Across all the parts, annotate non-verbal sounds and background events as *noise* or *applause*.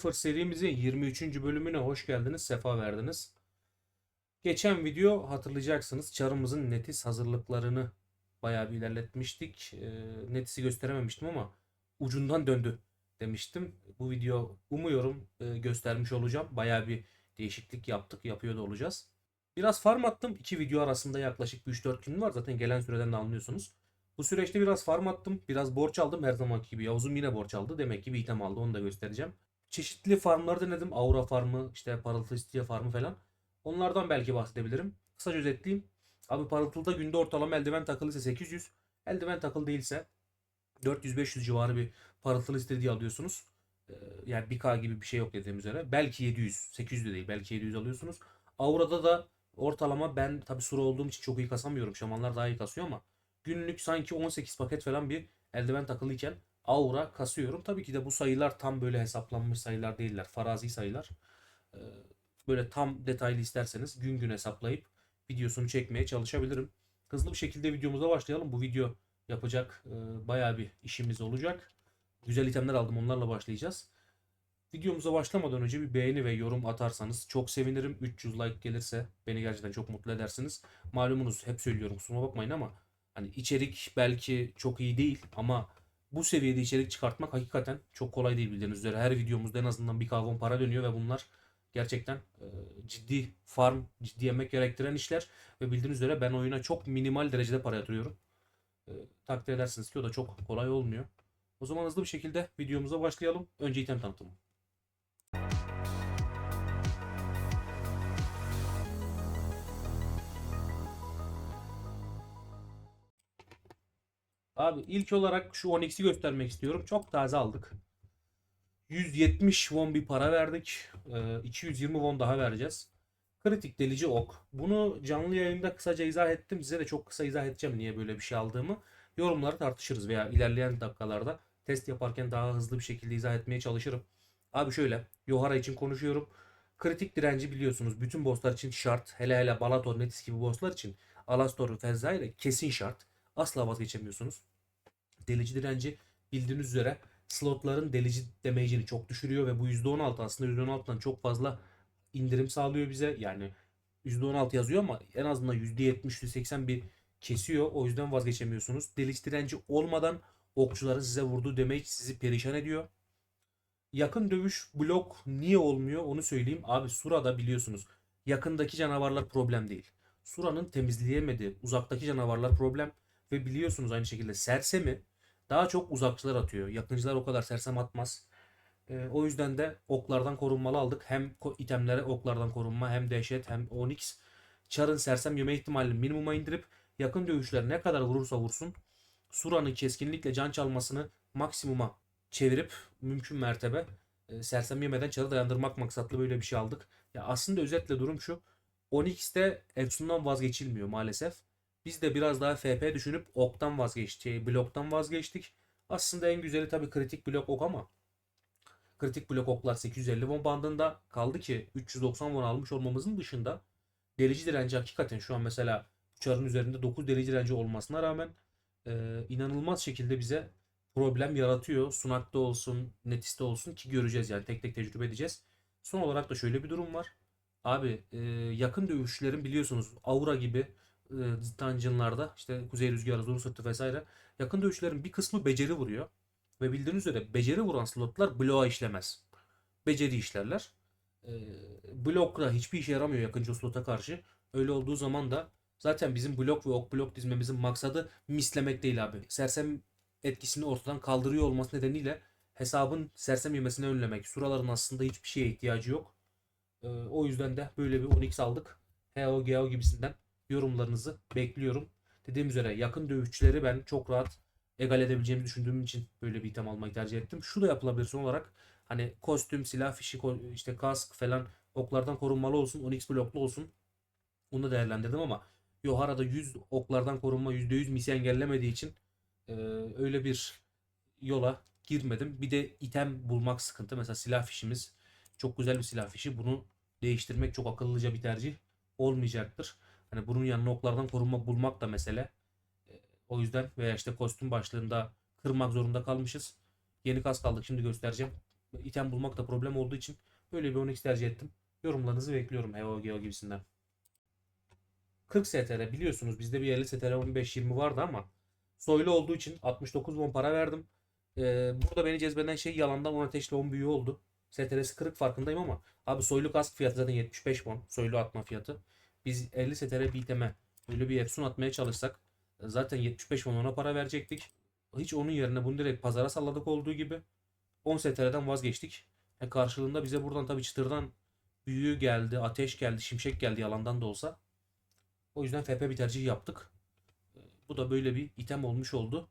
0 serimizin 23. bölümüne hoş geldiniz, sefa verdiniz. Geçen video hatırlayacaksınız çarımızın netiz hazırlıklarını bayağı bir ilerletmiştik. Ee, netisi gösterememiştim ama ucundan döndü demiştim. Bu video umuyorum e, göstermiş olacağım. Bayağı bir değişiklik yaptık, yapıyor da olacağız. Biraz farm attım. İki video arasında yaklaşık bir 3-4 gün var. Zaten gelen süreden de anlıyorsunuz. Bu süreçte biraz farm attım. Biraz borç aldım her zamanki gibi. Yavuz'um yine borç aldı. Demek ki bir item aldı. Onu da göstereceğim. Çeşitli farmları denedim. Aura farmı, işte parıltı istiye farmı falan. Onlardan belki bahsedebilirim. Kısaca özetleyeyim. Abi parıltılıda günde ortalama eldiven takılıysa 800. Eldiven takılı değilse 400-500 civarı bir parıltılı istediği alıyorsunuz. Ee, Yani 1K gibi bir şey yok dediğim üzere. Belki 700, 800 de değil. Belki 700 alıyorsunuz. Aura'da da ortalama ben tabi sura olduğum için çok iyi kasamıyorum. Şamanlar daha iyi kasıyor ama günlük sanki 18 paket falan bir eldiven takılıyken aura kasıyorum. Tabii ki de bu sayılar tam böyle hesaplanmış sayılar değiller. Farazi sayılar. Ee, Böyle tam detaylı isterseniz gün gün hesaplayıp videosunu çekmeye çalışabilirim. Hızlı bir şekilde videomuza başlayalım. Bu video yapacak e, bayağı bir işimiz olacak. Güzel itemler aldım onlarla başlayacağız. Videomuza başlamadan önce bir beğeni ve yorum atarsanız çok sevinirim. 300 like gelirse beni gerçekten çok mutlu edersiniz. Malumunuz hep söylüyorum kusuruma bakmayın ama hani içerik belki çok iyi değil ama bu seviyede içerik çıkartmak hakikaten çok kolay değil bildiğiniz üzere. Her videomuzda en azından bir kavram para dönüyor ve bunlar gerçekten e, ciddi farm, ciddi emek gerektiren işler ve bildiğiniz üzere ben oyuna çok minimal derecede para yatırıyorum. E, takdir edersiniz ki o da çok kolay olmuyor. O zaman hızlı bir şekilde videomuza başlayalım. Önce item tanıtımı. Abi ilk olarak şu 10x'i göstermek istiyorum. Çok taze aldık. 170 won bir para verdik. Ee, 220 won daha vereceğiz. Kritik delici ok. Bunu canlı yayında kısaca izah ettim. Size de çok kısa izah edeceğim niye böyle bir şey aldığımı. Yorumları tartışırız veya ilerleyen dakikalarda test yaparken daha hızlı bir şekilde izah etmeye çalışırım. Abi şöyle, Yohara için konuşuyorum. Kritik direnci biliyorsunuz bütün bosslar için şart. Hele hele Balator, Metis gibi bosslar için Alastor, Fezzaire kesin şart. Asla vazgeçemiyorsunuz. Delici direnci bildiğiniz üzere slotların delici damage'ini çok düşürüyor ve bu %16 aslında %16'dan çok fazla indirim sağlıyor bize. Yani %16 yazıyor ama en azından %70, %80 bir kesiyor. O yüzden vazgeçemiyorsunuz. Delici direnci olmadan okçuların size vurduğu damage sizi perişan ediyor. Yakın dövüş blok niye olmuyor onu söyleyeyim. Abi Sura'da biliyorsunuz yakındaki canavarlar problem değil. Sura'nın temizleyemediği uzaktaki canavarlar problem ve biliyorsunuz aynı şekilde sersemi daha çok uzakçılar atıyor. Yakıncılar o kadar sersem atmaz. Ee, o yüzden de oklardan korunmalı aldık. Hem itemlere oklardan korunma hem dehşet hem onyx. Char'ın sersem yeme ihtimalini minimuma indirip yakın dövüşler ne kadar vurursa vursun Sura'nın keskinlikle can çalmasını maksimuma çevirip mümkün mertebe e, sersem yemeden Char'ı dayandırmak maksatlı böyle bir şey aldık. Ya aslında özetle durum şu. Onyx'te Efsun'dan vazgeçilmiyor maalesef. Biz de biraz daha FP düşünüp oktan vazgeçtik, şey, bloktan vazgeçtik. Aslında en güzeli tabii kritik blok ok ama kritik blok oklar 850 won bandında kaldı ki 390 won almış olmamızın dışında delici direnci hakikaten şu an mesela uçarın üzerinde 9 delici direnci olmasına rağmen e, inanılmaz şekilde bize problem yaratıyor. Sunak'ta olsun, Netis'te olsun ki göreceğiz yani tek tek tecrübe edeceğiz. Son olarak da şöyle bir durum var. Abi e, yakın dövüşlerin biliyorsunuz Aura gibi dungeonlarda işte Kuzey Rüzgarı, Zor Sırtı vesaire yakın dövüşlerin bir kısmı beceri vuruyor. Ve bildiğiniz üzere beceri vuran slotlar bloğa işlemez. Beceri işlerler. E, blokla hiçbir işe yaramıyor yakıncı slota karşı. Öyle olduğu zaman da zaten bizim blok ve ok blok dizmemizin maksadı mislemek değil abi. Sersem etkisini ortadan kaldırıyor olması nedeniyle hesabın sersem yemesini önlemek. Suraların aslında hiçbir şeye ihtiyacı yok. Ee, o yüzden de böyle bir 10x aldık. HEO, GEO gibisinden yorumlarınızı bekliyorum. Dediğim üzere yakın dövüşçüleri ben çok rahat egal edebileceğimi düşündüğüm için böyle bir item almayı tercih ettim. Şu da yapılabilir son olarak. Hani kostüm, silah, fişi, işte kask falan oklardan korunmalı olsun. 10x bloklu olsun. Bunu da değerlendirdim ama Yohara'da 100 oklardan korunma %100 misi engellemediği için e, öyle bir yola girmedim. Bir de item bulmak sıkıntı. Mesela silah fişimiz çok güzel bir silah fişi. Bunu değiştirmek çok akıllıca bir tercih olmayacaktır. Hani bunun yanına oklardan korunma bulmak da mesele. E, O yüzden veya işte kostüm başlığında kırmak zorunda kalmışız. Yeni kask aldık şimdi göstereceğim. item bulmakta problem olduğu için böyle bir Onyx tercih ettim. Yorumlarınızı bekliyorum Heo Geo gibisinden. 40 STR biliyorsunuz bizde bir 50 STR 15-20 vardı ama soylu olduğu için 69 won para verdim. Ee, burada beni cezbeden şey yalandan 10 ateşli 10 büyü oldu. STR'si 40 farkındayım ama abi soylu kask fiyatı zaten 75 won. Soylu atma fiyatı. Biz 50 STR biteme böyle bir Epson atmaya çalışsak e, zaten 75 won ona para verecektik. Hiç onun yerine bunu direkt pazara salladık olduğu gibi 10 STR'den vazgeçtik. E karşılığında bize buradan tabii çıtırdan büyü geldi, ateş geldi, şimşek geldi yalandan da olsa. O yüzden FP bir tercih yaptık. E, Bu da böyle bir item olmuş oldu.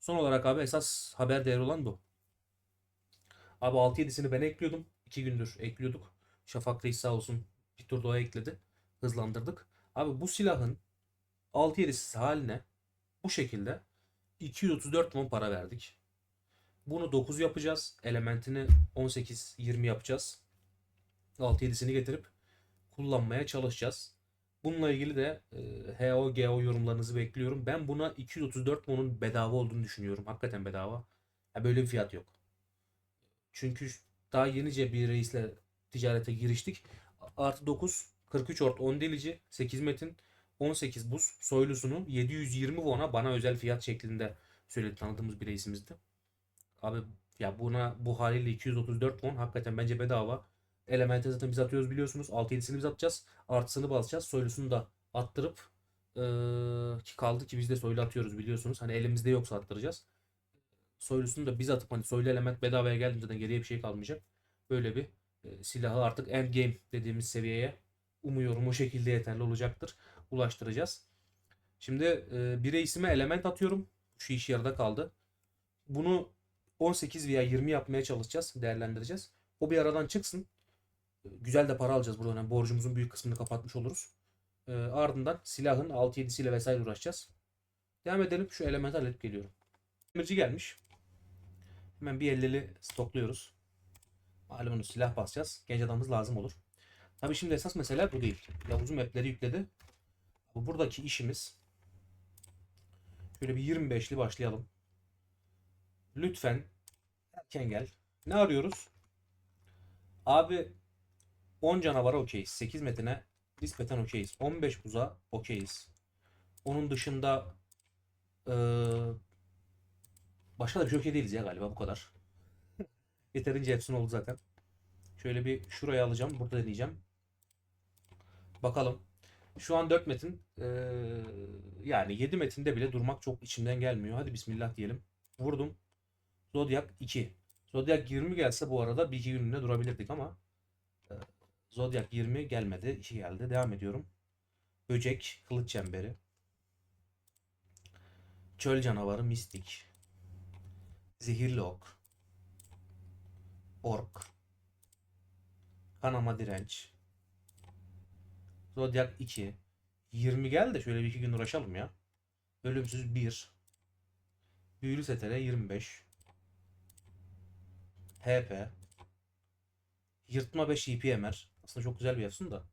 Son olarak abi esas haber değeri olan bu. Abi 6-7'sini ben ekliyordum. 2 gündür ekliyorduk. Şafak Reis sağ olsun bir tur daha ekledi. Hızlandırdık. Abi bu silahın 6-7'si haline bu şekilde 234 won para verdik. Bunu 9 yapacağız. Elementini 18-20 yapacağız. 6-7'sini getirip kullanmaya çalışacağız. Bununla ilgili de e, HO, GO yorumlarınızı bekliyorum. Ben buna 234 won'un bedava olduğunu düşünüyorum. Hakikaten bedava. Ya böyle bir fiyat yok. Çünkü daha yenice bir reisle ticarete giriştik. Artı 9, 43 ort 10 delici, 8 metin, 18 buz soylusunu 720 won'a bana özel fiyat şeklinde söyledi tanıdığımız bir reisimizdi. Abi ya buna bu haliyle 234 won hakikaten bence bedava. Elemente zaten biz atıyoruz biliyorsunuz. 6-7'sini biz atacağız. Artısını basacağız. Soylusunu da attırıp eee, ki kaldı ki biz de soylu atıyoruz biliyorsunuz. Hani elimizde yoksa attıracağız. Soylusunu da biz atıp hani soylu element bedavaya geldiğinde de geriye bir şey kalmayacak. Böyle bir e, silahı artık end game dediğimiz seviyeye umuyorum o şekilde yeterli olacaktır. Ulaştıracağız. Şimdi e, bir reisime element atıyorum. Şu iş yarıda kaldı. Bunu 18 veya 20 yapmaya çalışacağız. Değerlendireceğiz. O bir aradan çıksın. E, Güzel de para alacağız buradan. Yani borcumuzun büyük kısmını kapatmış oluruz. E, ardından silahın 6-7'siyle vesaire uğraşacağız. Devam edelim. Şu elementi halledip geliyorum. Demirci gelmiş. Hemen bir ellili stokluyoruz. Malumunuz silah basacağız. Genç adamımız lazım olur. Tabi şimdi esas mesele bu değil. Yavuz'un mapleri yükledi. Bu buradaki işimiz şöyle bir 25'li başlayalım. Lütfen erken gel. Ne arıyoruz? Abi 10 canavara okeyiz. 8 metine nispeten okeyiz. 15 buza okeyiz. Onun dışında eee, başka da bir şey okey değiliz ya galiba bu kadar. *laughs* Yeterince hepsinin oldu zaten. Şöyle bir şuraya alacağım. Burada deneyeceğim. Bakalım. Şu an 4 metin. eee, yani 7 metinde bile durmak çok içimden gelmiyor. Hadi bismillah diyelim. Vurdum. Zodiac 2. Zodiac 20 gelse bu arada bir iki günlüğüne durabilirdik ama eee, Zodiac 20 gelmedi. 2 geldi. Devam ediyorum. Böcek, kılıç çemberi. Çöl canavarı, mistik. Zehirli ok. Ork. Kanama direnç. Zodiac 2. 20 gel de şöyle bir iki gün uğraşalım ya. Ölümsüz 1. Büyülü setele 25. HP. Yırtma 5 EPMR. Aslında çok güzel bir yapsın da.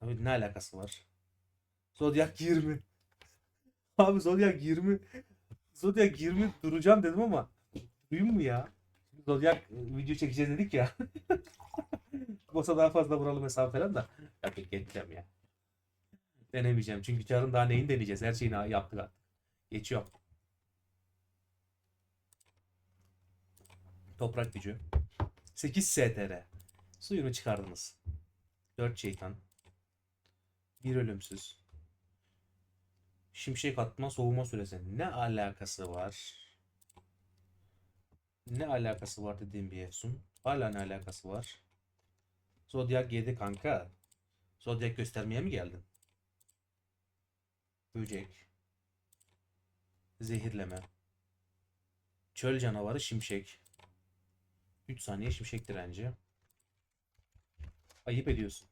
Tabii ne alakası var? Zodiac 20. *laughs* Abi Zodiac 20. Zodiac 20 duracağım dedim ama duyun mu ya? Zodiac e, video çekeceğiz dedik ya. *laughs* Olsa daha fazla vuralım hesabı falan da. Ya pek geçeceğim ya. Denemeyeceğim. Çünkü çarın daha neyini deneyeceğiz. Her şeyini yaptık artık. Geçiyor. Toprak gücü. 8 STR. Suyunu çıkardınız. 4 şeytan. 1 ölümsüz. Şimşek atma soğuma süresi. Ne alakası var? Ne alakası var dediğim bir Efsun. Hala ne alakası var? Zodiac 7 kanka. Zodiac göstermeye mi geldin? Böcek. Zehirleme. Çöl canavarı şimşek. 3 saniye şimşek direnci. Ayıp ediyorsun.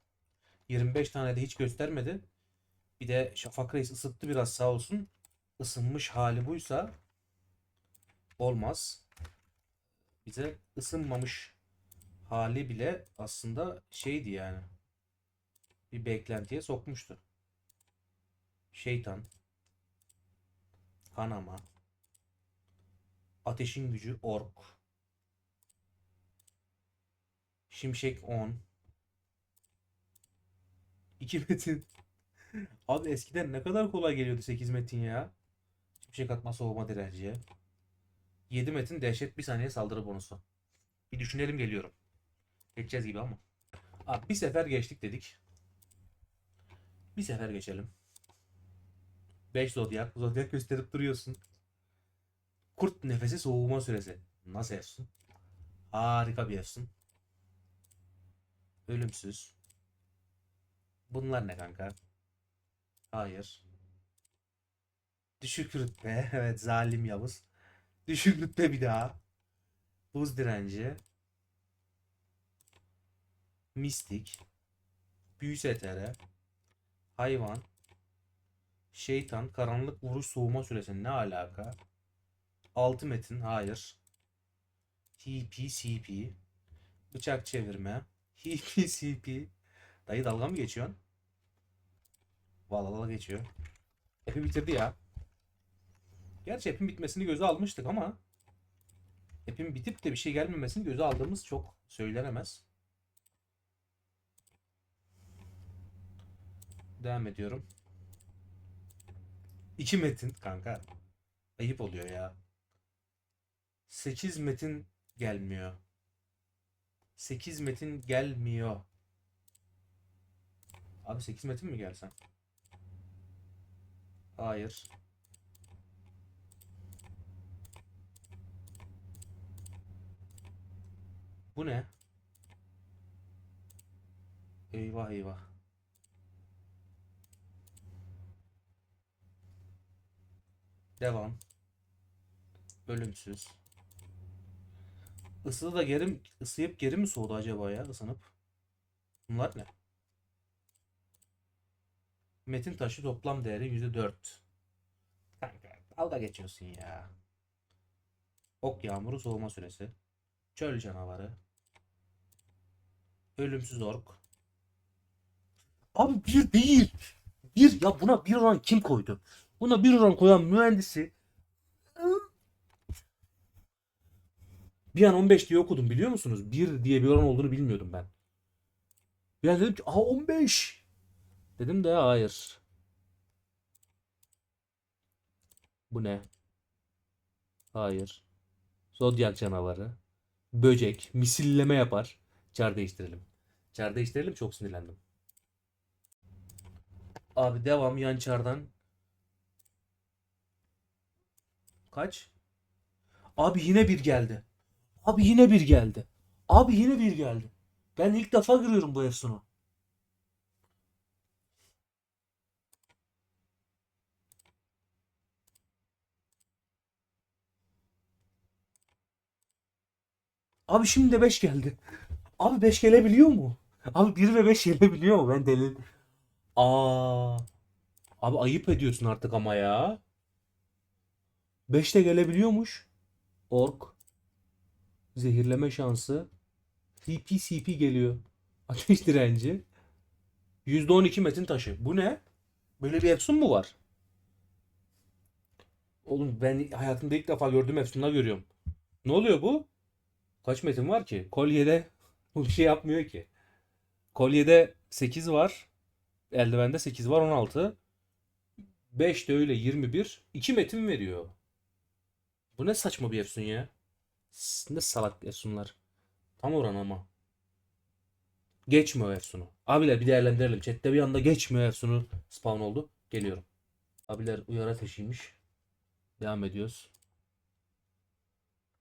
25 tane de hiç göstermedi. Bir de Şafak Reis ısıttı biraz sağ olsun. Isınmış hali buysa olmaz. Bize ısınmamış hali bile aslında şeydi yani. Bir beklentiye sokmuştu. Şeytan. Kanama. Ateşin gücü ork. Şimşek 10. 2 *laughs* metin. Abi eskiden ne kadar kolay geliyordu 8 metin ya. Şimşek atma soğuma direnci. 7 metin dehşet bir saniye saldırı bonusu. Bir düşünelim geliyorum. Geçeceğiz gibi ama. Abi bir sefer geçtik dedik. Bir sefer geçelim. 5 zodyak. Zodyak gösterip duruyorsun. Kurt nefesi soğuma süresi. Nasıl efsun? Harika bir efsun. Ölümsüz. Bunlar ne kanka? Hayır. Düşük rütbe. *laughs* Evet zalim Yavuz. Düşük rütbe bir daha. Buz direnci. Mistik. Büyü setere. Hayvan. Şeytan. Karanlık vuruş soğuma süresi. Ne alaka? Altı metin. Hayır. TP CP. Bıçak çevirme. *laughs* TP CP. Dayı dalga mı geçiyorsun? Vallahi dalga geçiyor. Epi bitirdi ya. Gerçi Ep'in bitmesini göze almıştık ama Ep'in bitip de bir şey gelmemesini göze aldığımız çok söylenemez. Devam ediyorum. İki metin kanka. Ayıp oluyor ya. 8 metin gelmiyor. 8 metin gelmiyor. Abi 8 metin mi gelsen? Hayır. Bu ne? Eyvah eyvah. Devam. Ölümsüz. Isıdı da geri ısıyıp geri mi soğudu acaba ya ısınıp? Bunlar ne? Metin taşı toplam değeri %4. Kanka dalga geçiyorsun ya. Ok yağmuru soğuma süresi. Çöl canavarı. Ölümsüz ork. Abi bir değil. Bir ya buna bir oran kim koydu? Buna bir oran koyan mühendisi bir an 15 diye okudum biliyor musunuz? 1 diye bir oran olduğunu bilmiyordum ben. Bir an dedim ki aha 15. Dedim de hayır. Bu ne? Hayır. Zodyak canavarı. Böcek. Misilleme yapar. Çar değiştirelim. Çar değiştirelim çok sinirlendim. Abi devam yan çardan. Kaç? Abi yine bir geldi. Abi yine bir geldi. Abi yine bir geldi. Ben ilk defa görüyorum bu Efsun'u. Abi şimdi de 5 geldi. Abi 5 gelebiliyor mu? Abi 1 ve 5 gelebiliyor mu? Ben deli. Aa. Abi ayıp ediyorsun artık ama ya. 5 de gelebiliyormuş. Ork. Zehirleme şansı. CP geliyor. *laughs* Ateş direnci. %12 metin taşı. Bu ne? Böyle bir Efsun mu var? Oğlum ben hayatımda ilk defa gördüğüm Efsun'lar görüyorum. Ne oluyor bu? Kaç metin var ki? Kolyede *laughs* bu bir şey yapmıyor ki. Kolyede 8 var. Eldivende 8 var 16. 5 de öyle 21. 2 metin veriyor. Bu ne saçma bir efsun ya. Ne salak efsunlar. Tam oran ama. Geçmiyor efsunu. Abiler bir değerlendirelim. Chat'te bir anda geçmiyor efsunu spawn oldu. Geliyorum. Abiler uyarı ateşiymiş. Devam ediyoruz.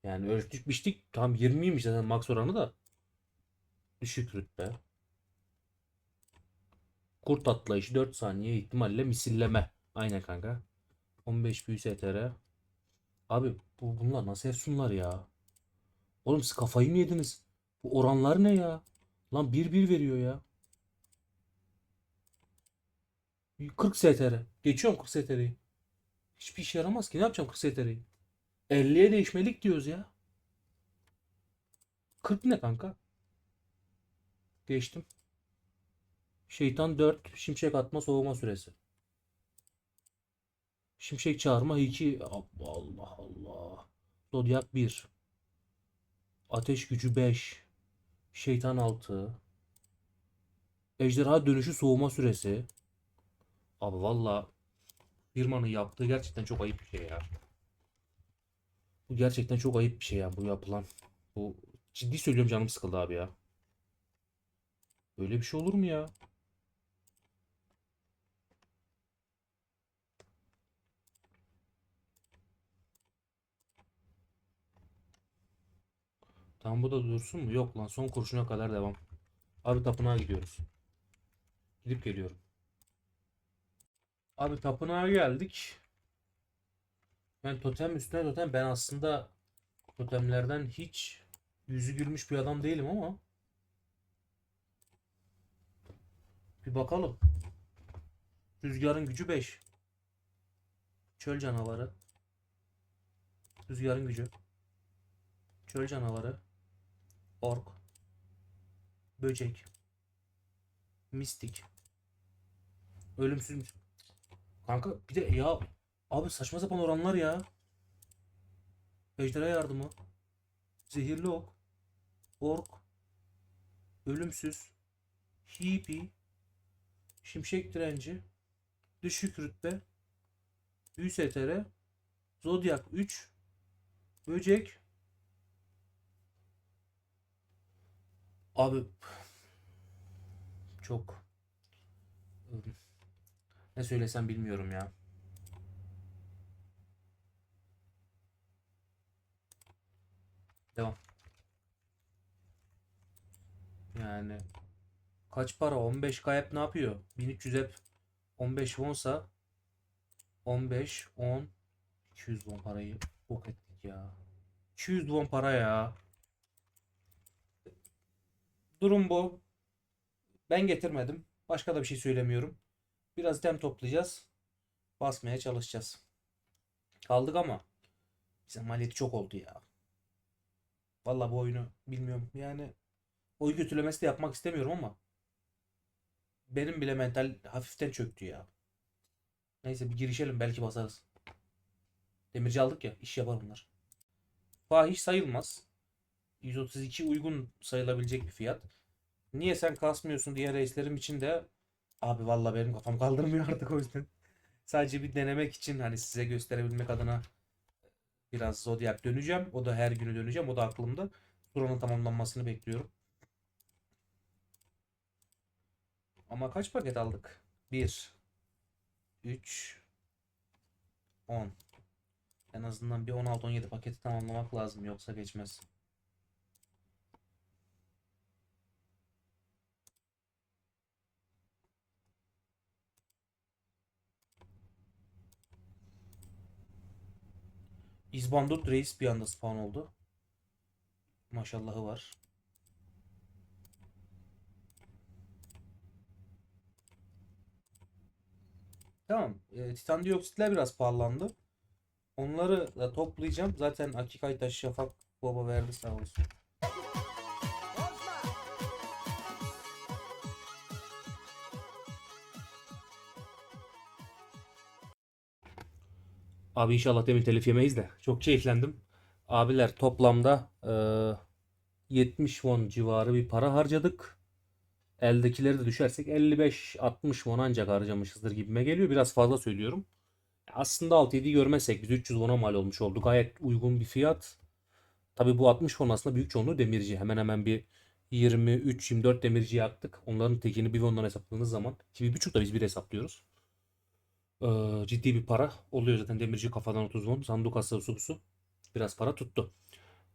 Yani ölçtük biçtik. Tam 20'ymiş zaten max oranı da. Düşük rütbe. Kurt atlayışı 4 saniye ihtimalle misilleme. Aynen kanka. 15 büyü STR. Abi bu bunlar nasıl efsunlar ya? Oğlum siz kafayı mı yediniz? Bu oranlar ne ya? Lan 1-1 veriyor ya. 40 STR. Geçiyorum 40 STR'yi. Hiçbir işe yaramaz ki. Ne yapacağım 40 STR'yi? 50'ye değişmelik diyoruz ya. 40 ne kanka? Geçtim. Şeytan 4. Şimşek atma soğuma süresi. Şimşek çağırma 2. Allah Allah. Zodyak 1. Ateş gücü 5. Şeytan altı. Ejderha dönüşü soğuma süresi. Abi valla firmanın yaptığı gerçekten çok ayıp bir şey ya. Bu gerçekten çok ayıp bir şey ya bu yapılan. Bu ciddi söylüyorum canım sıkıldı abi ya. Böyle bir şey olur mu ya? Tam bu da dursun mu? Yok lan son kurşuna kadar devam. Abi tapınağa gidiyoruz. Gidip geliyorum. Abi tapınağa geldik. Yani totem üstüne totem ben aslında totemlerden hiç yüzü gülmüş bir adam değilim ama bir bakalım. Rüzgarın gücü 5. Çöl canavarı. Rüzgarın gücü. Çöl canavarı. Ork. Böcek. Mistik. Ölümsüz mü- Kanka bir de ya abi saçma sapan oranlar ya. Ejderha yardımı. Zehirli ok. Ork. Ölümsüz. Hippie. Şimşek direnci. Düşük rütbe. Büyü STR. Zodyak 3. Böcek. Abi çok ne söylesem bilmiyorum ya. Devam. Yani kaç para? 15 hep ne yapıyor? 1300 hep 15 wonsa 15 10 200 won parayı bok ettik ya. 200 won para ya. Durum bu. Ben getirmedim. Başka da bir şey söylemiyorum. Biraz dem toplayacağız. Basmaya çalışacağız. Kaldık ama bize maliyeti çok oldu ya. Vallahi bu oyunu bilmiyorum. Yani oy kötülemesi de yapmak istemiyorum ama benim bile mental hafiften çöktü ya. Neyse bir girişelim belki basarız. Demirci aldık ya iş yapar bunlar. Fahiş sayılmaz. 132 uygun sayılabilecek bir fiyat. Niye sen kasmıyorsun diye reislerim için de abi valla benim kafam kaldırmıyor artık o yüzden. Sadece bir denemek için hani size gösterebilmek adına biraz Zodiac döneceğim. O da her günü döneceğim. O da aklımda. Turanın tamamlanmasını bekliyorum. Ama kaç paket aldık? 1 3 10 En azından bir 16-17 paketi tamamlamak lazım yoksa geçmez. İzbandut Reis bir anda spawn oldu. Maşallahı var. Tamam. E, titan dioksitler biraz pahalandı. Onları da toplayacağım. Zaten Akikay Taşı Şafak baba verdi sağ olsun. Abi inşallah demin telif yemeyiz de. Çok keyiflendim. Abiler toplamda e, 70 won civarı bir para harcadık. Eldekileri de düşersek 55-60 won ancak harcamışızdır gibime geliyor. Biraz fazla söylüyorum. Aslında 6-7 görmezsek biz 300 won'a mal olmuş oldu. Gayet uygun bir fiyat. Tabii bu 60 won aslında büyük çoğunluğu demirci. Hemen hemen bir 23-24 demirci yaktık. Onların tekini bir won'dan hesapladığınız zaman. Ki bir buçuk da biz bir hesaplıyoruz. Ee, ciddi bir para oluyor zaten demirci kafadan 30 won. Sandukası su su. Biraz para tuttu.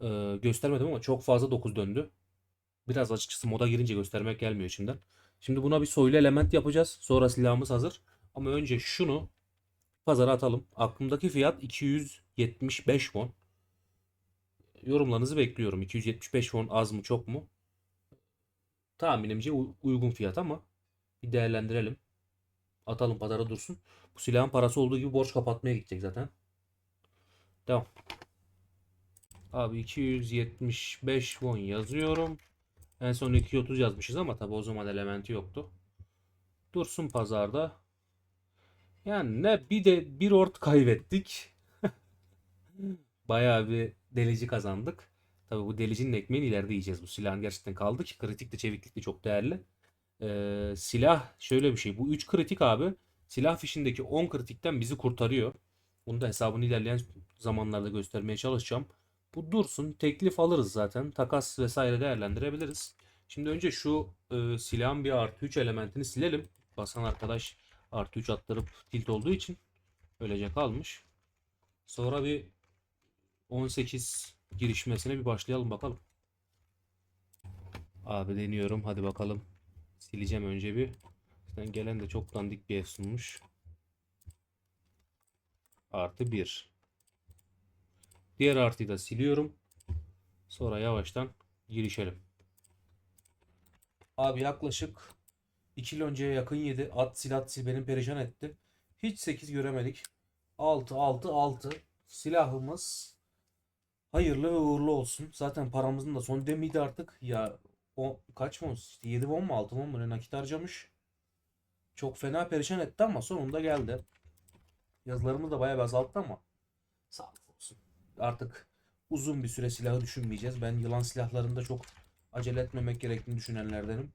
Ee, göstermedim ama çok fazla 9 döndü. Biraz açıkçası moda girince göstermek gelmiyor içimden. Şimdi buna bir soylu element yapacağız. Sonra silahımız hazır. Ama önce şunu pazara atalım. Aklımdaki fiyat 275 won. Yorumlarınızı bekliyorum. 275 won az mı çok mu? Tahminimce uygun fiyat ama bir değerlendirelim. Atalım pazara dursun. Bu silahın parası olduğu gibi borç kapatmaya gidecek zaten. Devam. Abi 275 won yazıyorum. En son 230 yazmışız ama tabi o zaman elementi yoktu. Dursun pazarda. Yani ne bir de bir ort kaybettik. *laughs* Bayağı bir delici kazandık. Tabii bu delicinin ekmeğini ileride yiyeceğiz. Bu silahın gerçekten kaldı ki kritik de çeviklik de çok değerli. Ee, silah şöyle bir şey. Bu 3 kritik abi silah fişindeki 10 kritikten bizi kurtarıyor. Bunu da hesabını ilerleyen zamanlarda göstermeye çalışacağım. Bu dursun. Teklif alırız zaten. Takas vesaire değerlendirebiliriz. Şimdi önce şu e, silahın bir artı 3 elementini silelim. Basan arkadaş artı 3 attırıp tilt olduğu için öylece kalmış. Sonra bir 18 girişmesine bir başlayalım bakalım. Abi deniyorum. Hadi bakalım. Sileceğim önce bir. Zaten gelen de çok dandik bir ev sunmuş. Artı 1. Diğer artıyı da siliyorum. Sonra yavaştan girişelim. Abi yaklaşık 2 yıl önceye yakın yedi. At sil at sil benim perişan etti. Hiç 8 göremedik. 6 6 6 silahımız hayırlı ve uğurlu olsun. Zaten paramızın da son demiydi artık. Ya o kaç mı? İşte 7 won mu 6 won mu ne nakit harcamış. Çok fena perişan etti ama sonunda geldi. Yazılarımız da bayağı bir azalttı ama sağlık olsun. Artık uzun bir süre silahı düşünmeyeceğiz. Ben yılan silahlarında çok acele etmemek gerektiğini düşünenlerdenim.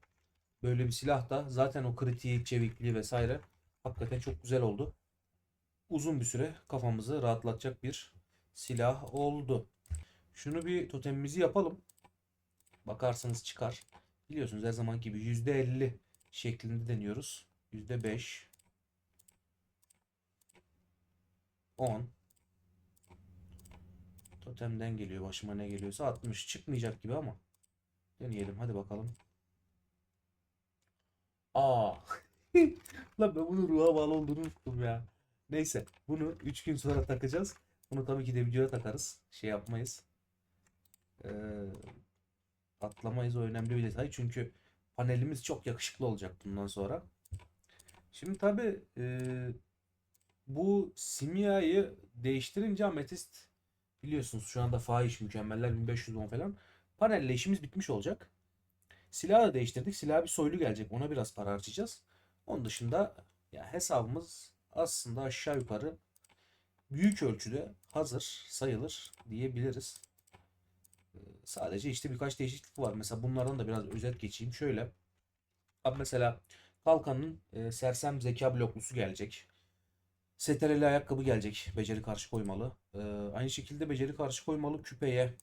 Böyle bir silah da zaten o kritiği, çevikliği vesaire hakikaten çok güzel oldu. Uzun bir süre kafamızı rahatlatacak bir silah oldu. Şunu bir totemimizi yapalım. Bakarsanız çıkar. Biliyorsunuz her zaman gibi %50 şeklinde deniyoruz. %5 10 Totemden geliyor. Başıma ne geliyorsa 60 çıkmayacak gibi ama deneyelim. Hadi bakalım. Aa. *laughs* Lan ben bunun ruha bağlı olduğunu unuttum ya. Neyse. Bunu 3 gün sonra takacağız. Bunu tabii ki de videoya takarız. Şey yapmayız. Ee, atlamayız. O önemli bir detay. Çünkü panelimiz çok yakışıklı olacak bundan sonra. Şimdi tabii e, bu simyayı değiştirince ametist biliyorsunuz şu anda fahiş mükemmeller 1510 falan. Panelle işimiz bitmiş olacak. Silahı da değiştirdik. Silah bir soylu gelecek. Ona biraz para harcayacağız. Onun dışında ya hesabımız aslında aşağı yukarı büyük ölçüde hazır sayılır diyebiliriz. Sadece işte birkaç değişiklik var. Mesela bunlardan da biraz özet geçeyim. Şöyle. Abi mesela Kalkan'ın e, sersem zeka bloklusu gelecek. STR'li ayakkabı gelecek. Beceri karşı koymalı. Ee, aynı şekilde beceri karşı koymalı küpeye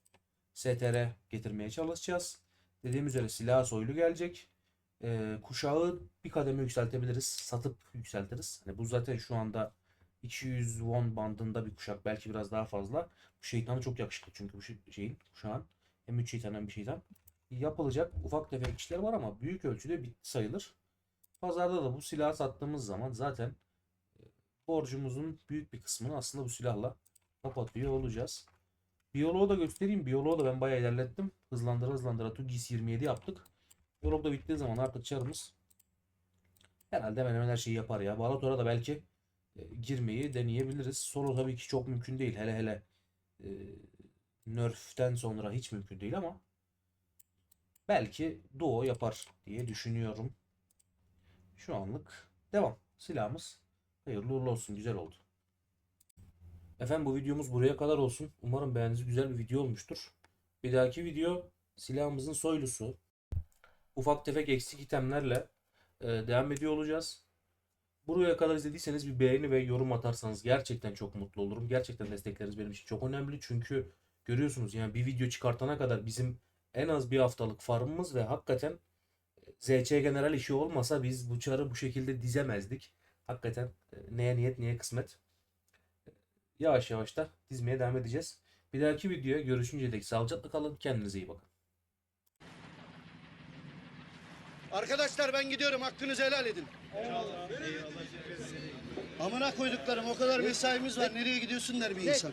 STR getirmeye çalışacağız. Dediğim üzere silah soylu gelecek. Ee, kuşağı bir kademe yükseltebiliriz. Satıp yükseltiriz. Hani bu zaten şu anda 200 won bandında bir kuşak. Belki biraz daha fazla. Bu şeytanı çok yakışıklı çünkü bu şey- şeyin kuşağın. Hem 3 şeytan hem bir şeytan. Yapılacak ufak tefek işler var ama büyük ölçüde bitti sayılır. Pazarda da bu silahı sattığımız zaman zaten e, borcumuzun büyük bir kısmını aslında bu silahla kapatıyor olacağız. Biyoloğu da göstereyim. Biyoloğu da ben bayağı ilerlettim. Hızlandıra hızlandıra Tugis 27 yaptık. Biyolog da bittiği zaman artık çarımız herhalde hemen hemen her şeyi yapar ya. Balator'a da belki e, girmeyi deneyebiliriz. Solo tabii ki çok mümkün değil. Hele hele e, Nerf'ten sonra hiç mümkün değil ama belki duo yapar diye düşünüyorum. Şu anlık devam. Silahımız hayırlı uğurlu olsun. Güzel oldu. Efendim bu videomuz buraya kadar olsun. Umarım beğendiğiniz güzel bir video olmuştur. Bir dahaki video silahımızın soylusu. Ufak tefek eksik itemlerle e, devam ediyor olacağız. Buraya kadar izlediyseniz bir beğeni ve yorum atarsanız gerçekten çok mutlu olurum. Gerçekten destekleriniz benim için çok önemli. Çünkü görüyorsunuz yani bir video çıkartana kadar bizim en az bir haftalık farmımız ve hakikaten ZC General işi olmasa biz bu çarı bu şekilde dizemezdik. Hakikaten e, neye niyet neye kısmet. Yavaş yavaş da dizmeye devam edeceğiz. Bir dahaki videoya görüşünceye dek sağlıcakla kalın. Kendinize iyi bakın. Arkadaşlar ben gidiyorum hakkınızı helal edin. Amına koyduklarım o kadar mesaimiz var nereye gidiyorsun der bir insan.